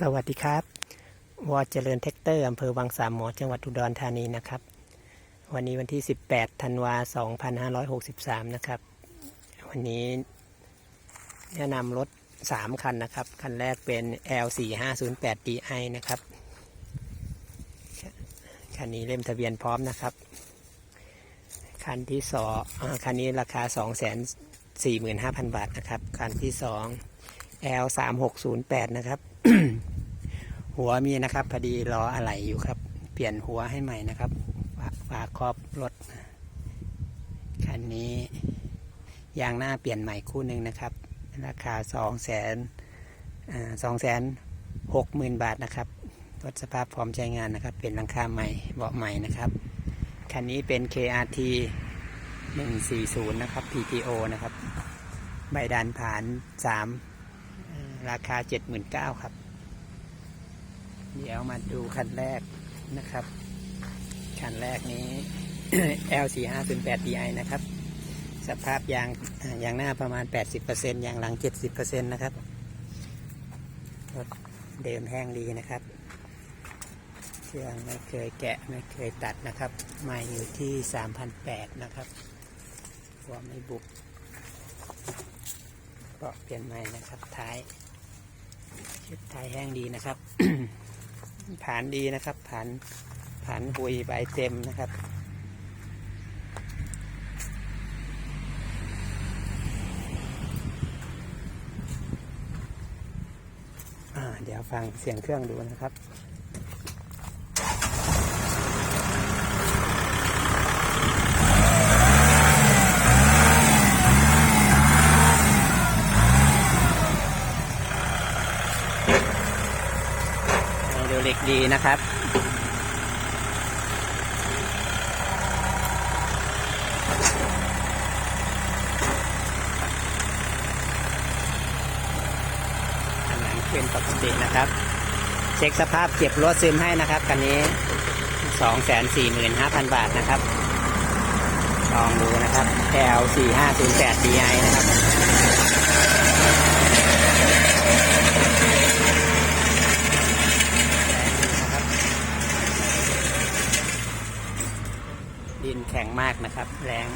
สวัสดีครับวอเจริญเทคเตอร์อำเภอวังสามหมอจังหวัดอุดรธานีนะครับ วันนี้วันที่ 18ธันวา2563 นะครับ วันนี้แนะนำรถ 3 คันนะครับ คันแรกเป็น L4508DI นะครับ คันนี้เล่มทะเบียนพร้อมนะครับ คันที่สองคันนี้ราคา 245,000 บาทนะครับ คันที่ สอง L3608 นะครับ หัวมีนะครับพอดีรออะไหล่อยู่ครับ เปลี่ยนหัวให้ใหม่นะครับ ฝาฝาครอบรถคันนี้ยางหน้าเปลี่ยนใหม่คู่หนึ่งนะครับ ราคาสองแสนสองแสนหกหมื่นบาทนะครับรถสภาพพร้อมใช้งานนะครับ เป็นหลังคาใหม่เบาะใหม่นะครับคันนี้เป็น KRT 140 นะครับ PTO นะครับ ใบดันผ่าน 3 ราคาเอ่อราคา79,000ครับ เดี๋ยวมาดูคันแรกนะครับ คันแรกนี้ L4508DI นะครับ สภาพยางยางหน้าประมาณ 80%ยางหลัง 70%นะครับรถเดิมแห้งดีนะครับเครื่องไม่เคยแกะไม่เคยตัดนะครับม่อยู่ที่ 3,800 นะครับหัวไม่บุก็เปลี่ยนใหม่นะครับท้าย ชุดท้ายแห้งดีนะครับ ผานดีนะครับผานผานปุยใบเต็มนะครับอ่าเดี๋ยวฟังเสียงเครื่องดูนะครับ ไฮโดีนะครับ อันนั้นเป็นปกตินะครับ เช็คสภาพเก็บรถซึมให้นะครับคันนี้245,000บาทนะครับ ลองดูนะครับ L4508DI นะครับ ดินแข็งมากนะครับ แรง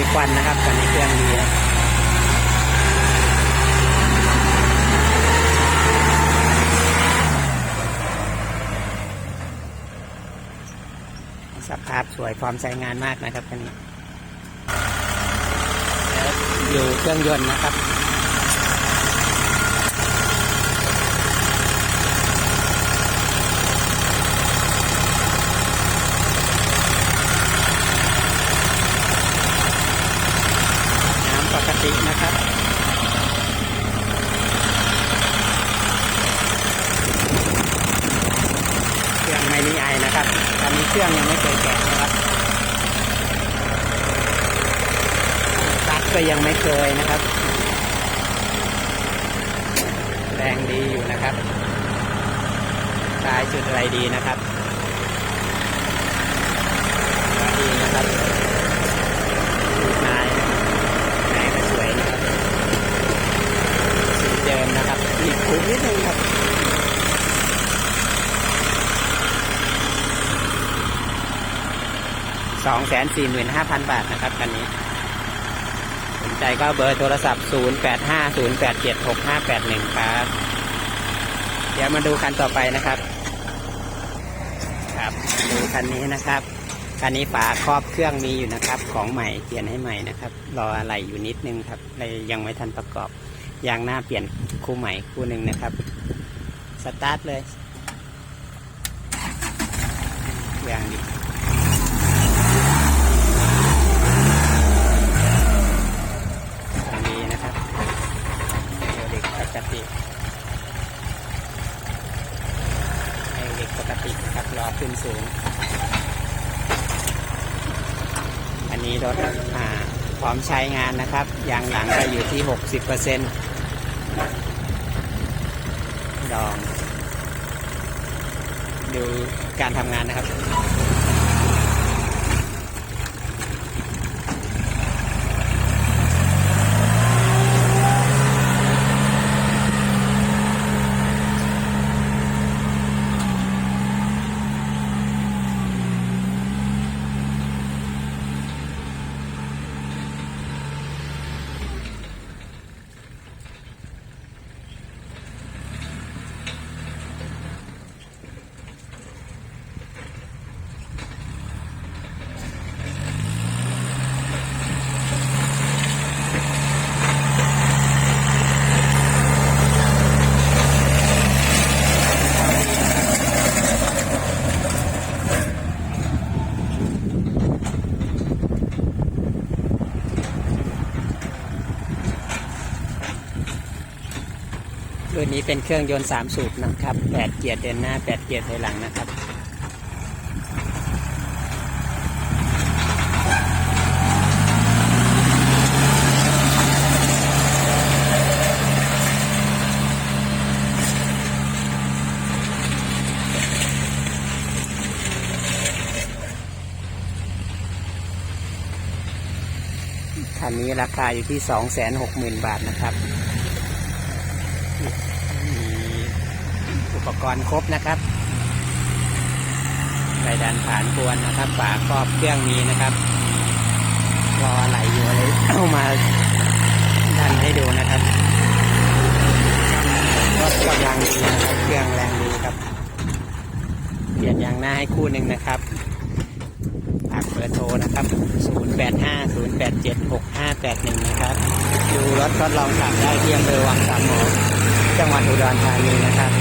มีควันนะครับตอนนี้เครื่องดีนะสภาพสวยพร้อมใช้งานมากนะครับคันนี้อยู่เครื่องยนต์นะครับ น้ำปกตินะครับ เครื่องไม่มีไอนะครับตอนนี้เครื่องยังไม่เคยแกะนะครับตัด ก็ยังไม่เคยนะครับ แรงดีอยู่นะครับสายจุดอะไรดีนะครับดีนะครับจุดนายไหนก็สวยนะครับสีเดิมนะครับอีกคุ้มนิดนึงครับสองแสนสี่หมื่นห้าพันบาทนะครับคันนี้ ใจก็เบอร์โทรศัพท์ 0 8 5 0 8 7 6 5 8 1 ครับ เดี๋ยวมาดูคันต่อไปนะครับ ครับดูคันนี้นะครับคันนี้ฝาครอบเครื่องมีอยู่นะครับ ของใหม่เปลี่ยนให้ใหม่นะครับ รออะไรอยู่นิดนึงครับเลยยังไม่ทันประกอบยางหน้าเปลี่ยนคู่ใหม่คู่หนึ่งนะครับสตาร์ทเลยยางดี ทางดีนะครับเปกติเอวเด็กปกตินะครับรอขึ้นสูง อันนี้รถอ่าพร้อมใช้งานนะครับยางหลังก็อยู่ที่ 60%ดอง ดูการทำงานนะครับ รุ่นนี้เป็นเครื่องยนต์สามสูบนะครับแปดเกียร์เดินหน้าแปดเกียร์ถอยหลังนะครับคันนี้ราคาอยู่ที่สองแสนหกหมื่นบาทนะครับ อุปกรณ์ครบนะครับใบดันผ่านกวนนะครับ ฝาครอบเครื่องมีนะครับรอไหลอยู่เลยเอามาดันให้ดูนะครับรถกำลังดีนะครับเครื่องแรงดีครับเปลี่ยนยางหน้าให้คู่หนึ่งนะครับฝากเบอร์โทรนะครับ 0850876581 นะครับ ดูรถทดลองขับได้ที่อำเภอวังสามหมอจังหวัดอุดรธานีนะครับ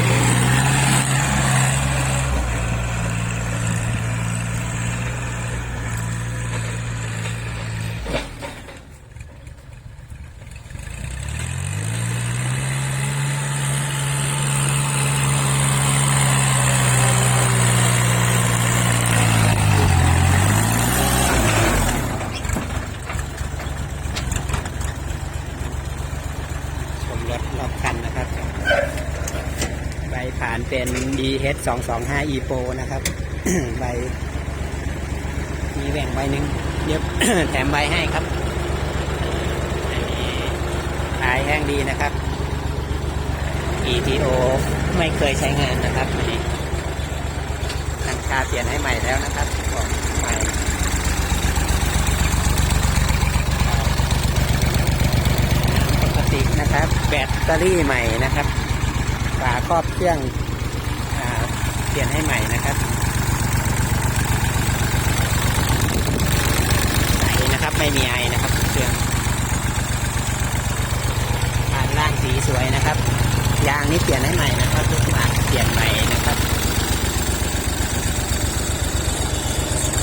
สองสองห้า e pro นะครับ ใบ มีแหว่งใบหนึ่งเย็บแถมใบให้ครับขายแห้งดีนะครับ ETO ไม่เคยใช้งานนะครับนี่ังคาเปลี่ยนให้ใหม่แล้วนะครับของใหม่ตินะครับ แบตเตอรี่ใหม่นะครับฝาครอบเครื่อง เปลี่ยนให้ใหม่นะครับใสนะครับไม่มีไอนะครับเครื่องผ่านล่างสีสวยนะครับ ยางนี่เปลี่ยนให้ใหม่นะครับทุกฝาเปลี่ยนใหม่นะครับ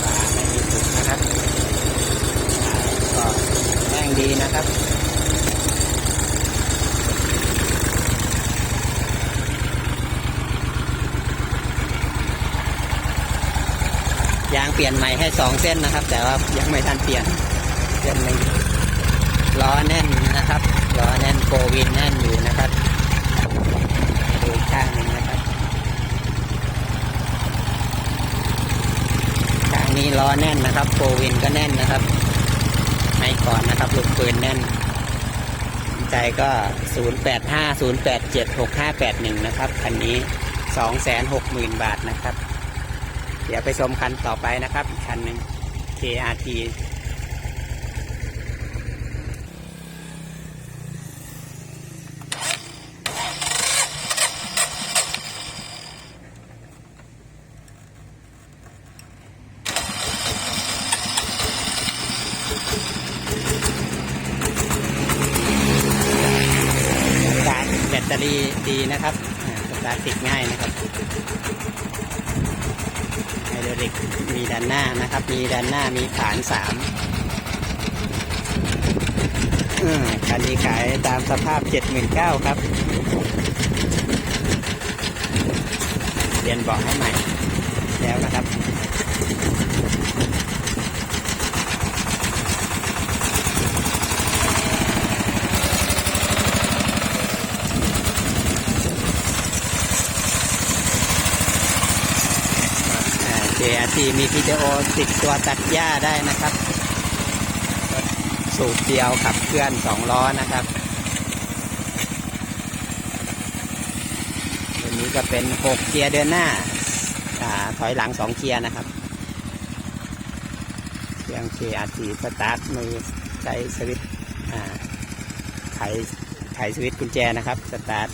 ฝาไม่มีถุกนะครับก็แรงดีนะครับ ยางเปลี่ยนใหม่ให้สองเส้นนะครับ แต่ว่ายังไม่ทันเปลี่ยนเส้นหนึ่งล้อแน่นนะครับล้อแน่นโฟวินแน่นอยู่นะครับดูข้างหนึ่งนะครับข้างนี้ล้อแน่นนะครับโฟวินก็แน่นนะครับให้ก่อนนะครับลูกปืนแน่นสนใจก็ 0850876581 นะครับคันนี้ 260,000 บาทนะครับ เดี๋ยวไปชมคันต่อไปนะครับ อีกคันหนึ่ง KRT สาร์ทแบตเตอรี่ดีนะครับสตาร์ทติดง่ายนะครับ เดรอลิกมีด้านหน้านะครับ มีด้านหน้ามีฐานสามอืมคันนี้ขายตามสภาพ 79,000 ครับ เปลี่ยนเบาะให้ใหม่แล้วนะครับ อ่า JRT มีวิดีโอติดตัวตัดหญ้าได้นะครับ สูบเดียวขับเคลื่อนสองล้อนะครับตัวนี้ก็เป็น6เกียร์เดินหน้าอ่าถอยหลัง2เกียร์นะครับเครื่อง JRT สตาร์ทมือใช้สวิตช์อ่าไขไขสวิตช์กุญแจนะครับสตาร์ท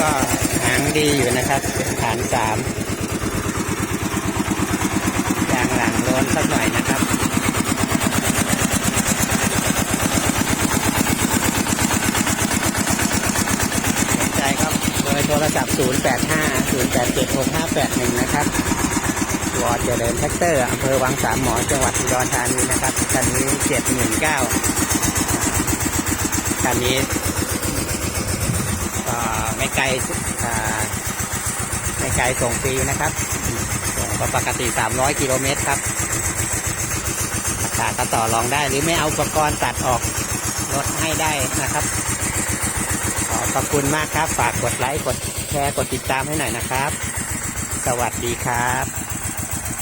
ก็หางดีอยู่นะครับเป็นฐานสามยางหลังล้นสักหน่อยนะครับสนใจครับเบอร์โทรศัพท์ 085 087 6581 นะครับวอเจริญแท็กเตอร์อำเภอวังสามหมอจังหวัดอุดรธานีนะครับคันนี้เจ็ดหมื่นเก้าคันนี้ ไม่ไกลไม่ไกลส่งฟรีนะครับส่งก็ปกติ 300 กิโลเมตรครับราคาก็ต่อรองได้หรือไม่เอาอุปกรณ์ตัดออกลดให้ได้นะครับ ขอขอบคุณมากครับ ฝากกดไลค์ กดแชร์ กดติดตามให้หน่อยนะครับ สวัสดีครับ